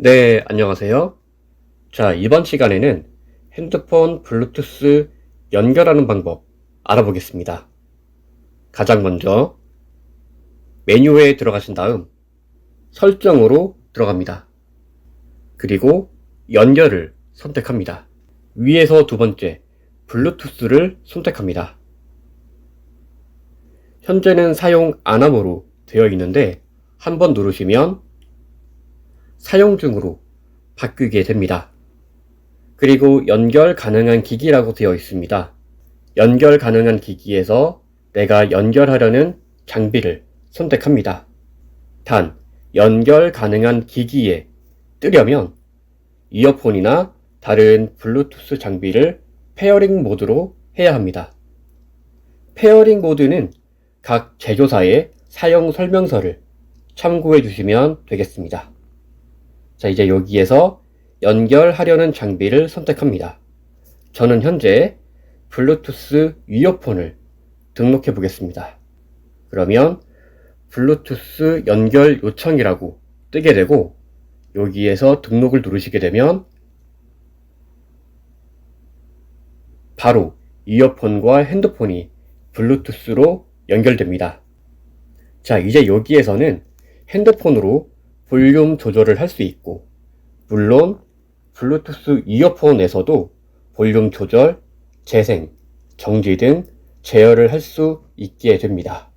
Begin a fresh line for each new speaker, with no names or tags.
네, 안녕하세요. 자, 이번 시간에는 핸드폰 블루투스 연결하는 방법 알아보겠습니다. 가장 먼저 메뉴에 들어가신 다음 설정으로 들어갑니다. 그리고 연결을 선택합니다. 위에서 두 번째 블루투스를 선택합니다. 현재는 사용 안 함으로 되어 있는데 한번 누르시면 사용 중으로 바뀌게 됩니다. 그리고 연결 가능한 기기라고 되어 있습니다. 연결 가능한 기기에서 내가 연결하려는 장비를 선택합니다. 단, 연결 가능한 기기에 뜨려면 이어폰이나 다른 블루투스 장비를 페어링 모드로 해야 합니다. 페어링 모드는 각 제조사의 사용 설명서를 참고해 주시면 되겠습니다. 자, 이제 여기에서 연결하려는 장비를 선택합니다. 저는 현재 블루투스 이어폰을 등록해 보겠습니다. 그러면 블루투스 연결 요청이라고 뜨게 되고 여기에서 등록을 누르시게 되면 바로 이어폰과 핸드폰이 블루투스로 연결됩니다. 자, 이제 여기에서는 핸드폰으로 볼륨 조절을 할 수 있고, 물론 블루투스 이어폰에서도 볼륨 조절, 재생, 정지 등 제어를 할 수 있게 됩니다.